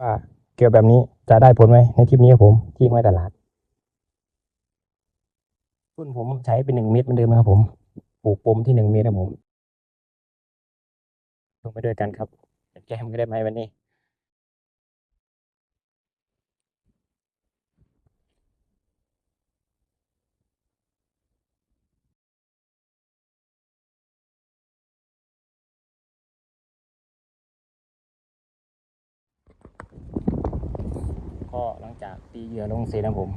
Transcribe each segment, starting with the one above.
ว่าเกี่ยวแบบนี้จะได้ผลไหมในคลิปนี้ครับผมที่ห้วยตลาดต้นผมใช้เป็นหนึ่งเมตรเหมือนเดิมนะครับ ผมปลูกปมที่หนึ่งเมตรครับผมลงไปด้วยกันครับแก้มก็ได้ไหมวันนี้ ก็หลังจากตีเหยื่อลงเสร็จนะผม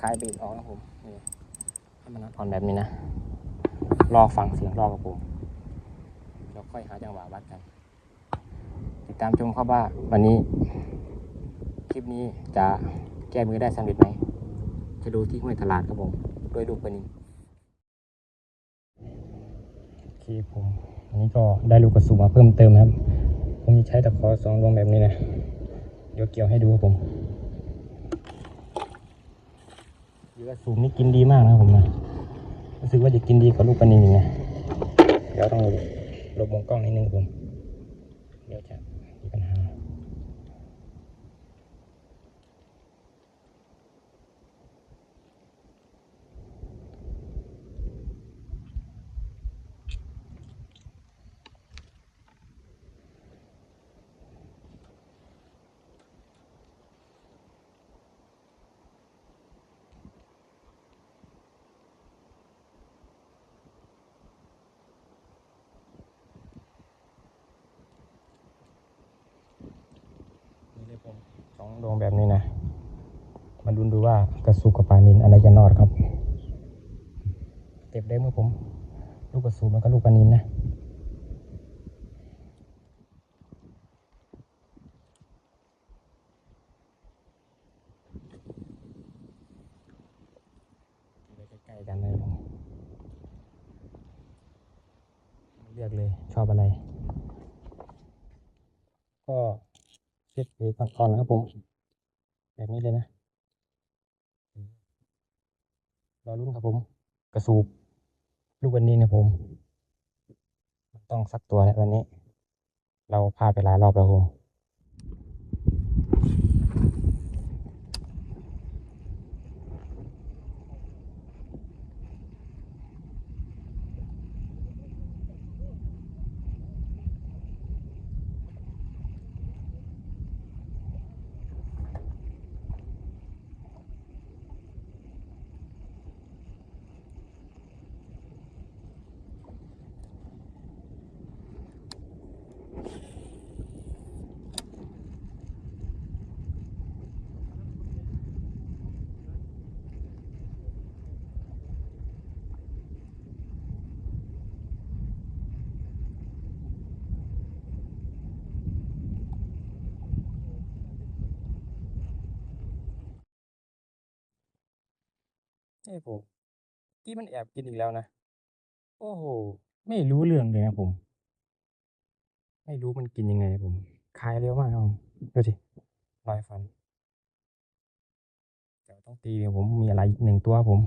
คลายเบรกออกนะผมนี่ให้มันอ่อนแบบนี้นะรอฟังเสียงรอกับผมแล้วค่อยหาจังหวะวัดกัน ติดตามชมครับว่าวันนี้ คลิปนี้จะแก้มือได้สำเร็จไหมจะดูที่ห้วยตลาดครับผมด้วยลูกปนินโอเคผมอันนี้ก็ได้ลูกกระสุนมาเพิ่มเติมครับ ผมจะใช้ตะขอสองดวงแบบนี้นะเดี๋ยวเกี่ยวให้ดูครับผม เหยื่อสูงนี่กินดีมากนะผมนะรู้สึกว่าจะกินดีกว่าลูกปลานิลอีกนะเดี๋ยวต้องหลบมองกล้องนิดนึงครับผม เดี๋ยวจะมีปัญหา นี่เลยผมส องดวงแบบนี้นะ มาดูดูว่ากระสุกกับปลานินอะไรจะนอดครับเต็บได้เมื่อผม ลูกกระสุนแล้วก็ลูกปลานินนะใกล้ๆกันเลยผมเลือกเลยชอบอะไร ก็ เช็ดเบรกก่อนนะครับผม แบบนี้เลยนะรอรุ่นครับผม กระสูบลูกวันนี้นะผมต้องสักตัวแล้ววันนี้ เราพาไปหลายรอบแล้วผม เอ้ผมที่มันแอบกินอีกแล้วนะ โอ้โห ไม่รู้เรื่องเลยนะผม ไม่รู้มันกินยังไงผม คายเร็วมากครับดูสิลอยฟันเดี๋ยวต้องตีเดี๋ยวผมมีอะไรอีกหนึ่งตัวผม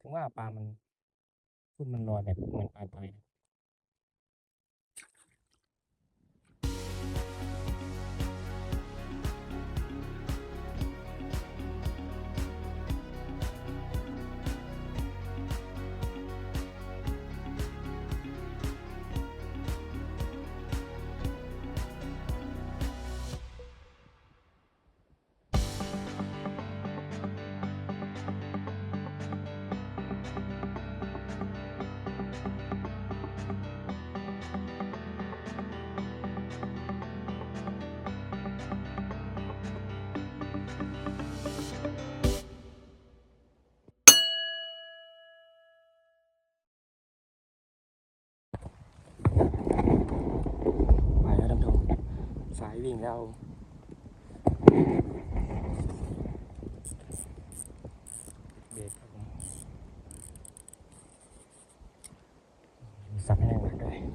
ถึงว่าปลามันพุ่นมันลอยแบบเหมือนปลาตายนะ วิ่งแล้ว เบรกครับผมมีสับให้แรงหนักด้วย อีก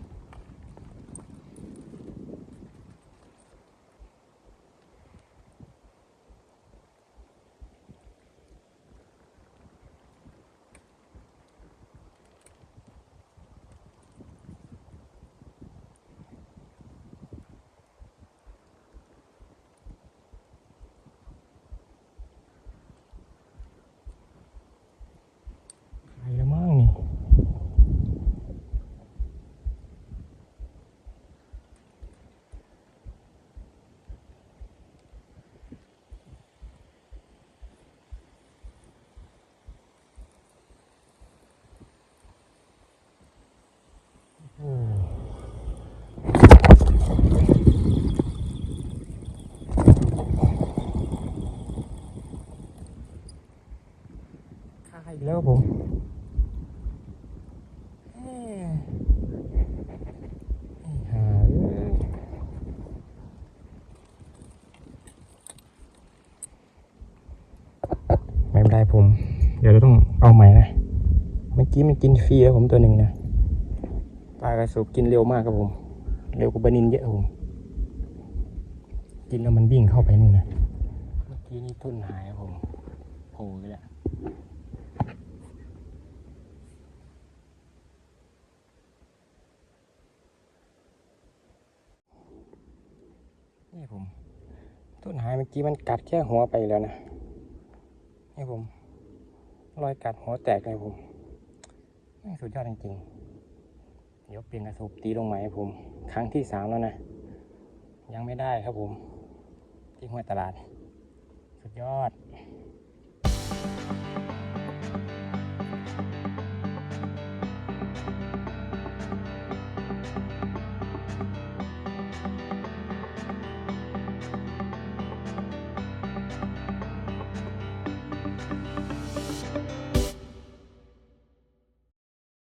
แล้วผมไอ้ห่าไม่เป็นไรผม เดี๋ยวเราต้องเอาใหม่นะ เมื่อกี้มันกินฟรีแล้วผมตัวหนึ่งนะ ปลากระสุบกินเร็วมากครับผม เร็วกว่าบานินเยอะผม กินแล้วมันวิ่งเข้าไปนู่นนะ เมื่อกี้นี่ทุ่นหายครับผมโผล่ไปแล้วนี่ผม ต้นหายเมื่อกี้มันกัดแค่หัวไปแล้วนะนี่ผม รอยกัดหัวแตกเลยผมแม่สุดยอดจริงๆ เดี๋ยวเปลี่ยนกระสุบตีลงใหม่ให้ผม ครั้งที่สามแล้วนะ ยังไม่ได้ครับผม ที่ห้วยตลาด สุดยอด